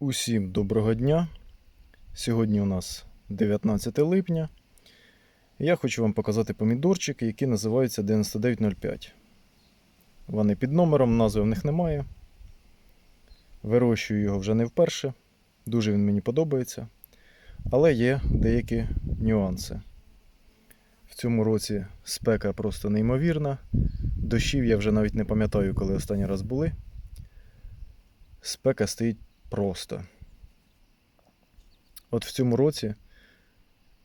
Усім доброго дня. Сьогодні у нас 19 липня. Я хочу вам показати помідорчики, які називаються 9905. Вони під номером, назви в них немає. Вирощую його вже не вперше. Дуже він мені подобається. Але є деякі нюанси. В цьому році спека просто неймовірна. Дощів я вже навіть не пам'ятаю, коли останній раз були. Спека стоїть просто. От в цьому році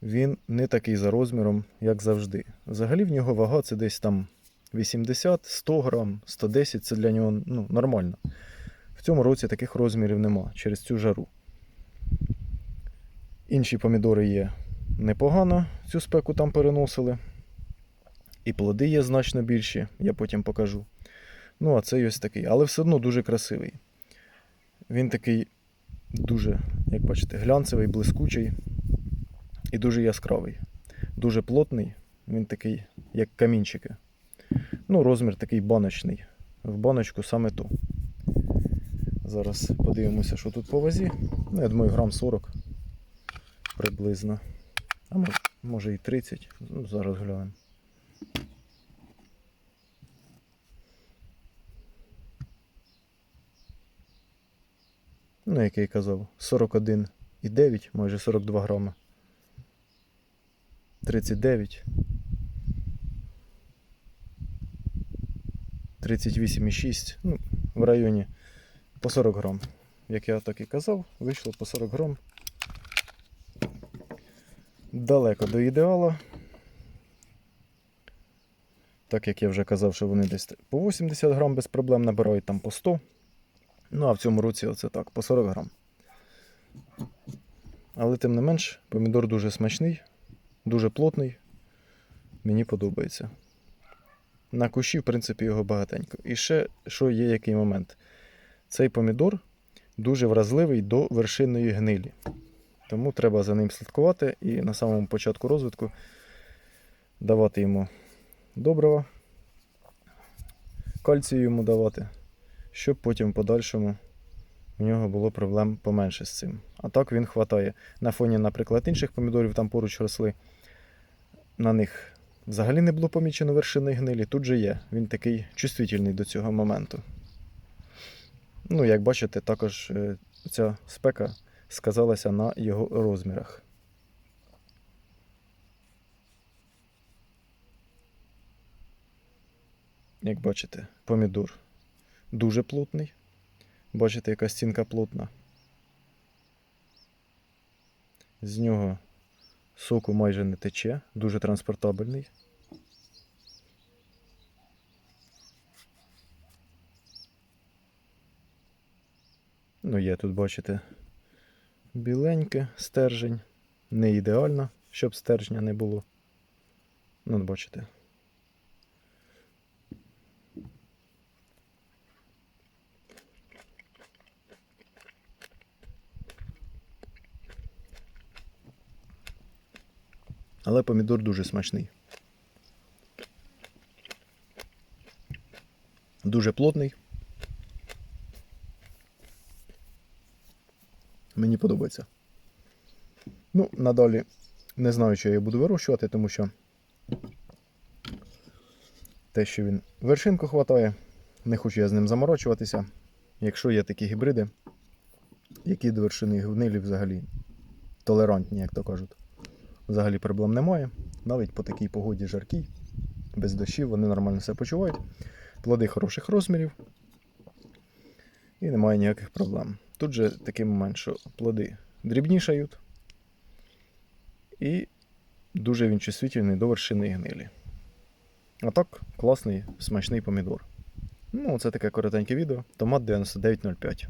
він не такий за розміром, як завжди. Взагалі в нього вага це десь там 80, 100 грам, 110 це для нього ну, нормально. В цьому році таких розмірів нема через цю жару. Інші помідори є непогано, цю спеку там переносили. І плоди є значно більші, я потім покажу. Ну, а цей ось такий, але все одно дуже красивий. Він такий дуже, як бачите, глянцевий, блискучий і дуже яскравий. Дуже плотний. Він такий, як камінчики. Ну, розмір такий баночний. В баночку саме ту. Зараз подивимося, що тут по вазі. Ну, я думаю, грам 40 приблизно. А може, і 30. Ну, зараз глянемо. Ну, як я й казав, 41,9, майже 42 грами. 39. 38,6. Ну, в районі по 40 грам. Як я так і казав, вийшло по 40 грам. Далеко до ідеала. Так як я вже казав, що вони десь по 80 грам без проблем набирають там по 100. Ну, а в цьому році оце так, по 40 грам. Але тим не менш, помідор дуже смачний, дуже плотний. Мені подобається. На кущі, в принципі, його багатенько. І ще, що є який момент. Цей помідор дуже вразливий до вершинної гнилі. Тому треба за ним слідкувати і на самому початку розвитку давати йому добрива, кальцію йому давати щоб потім в подальшому у нього було проблем поменше з цим. А так він хватає. На фоні, наприклад, інших помідорів там поруч росли. На них взагалі не було помічено вершини гнилі. Тут же є. Він такий чувствительний до цього моменту. Ну, як бачите, також е, ця спека сказалася на його розмірах. Як бачите, помідор дуже плотний. Бачите, яка стінка плотна. З нього соку майже не тече, дуже транспортабельний. Ну, є тут, бачите, біленьке стержень. Не ідеально, щоб стержня не було. Ну, бачите. Але помідор дуже смачний. Дуже плотний. Мені подобається. Ну, надалі не знаю, що я буду вирощувати, тому що те, що він вершинку хватає, не хочу я з ним заморочуватися. Якщо є такі гібриди, які до вершини гнилі взагалі толерантні, як то кажуть. Взагалі проблем немає. Навіть по такій погоді жаркій, без дощів, вони нормально все почувають. Плоди хороших розмірів. І немає ніяких проблем. Тут же такий момент, що плоди дрібнішають. І дуже він чувствительний до вершини гнилі. А так, класний, смачний помідор. Ну, це таке коротеньке відео. Томат 9905.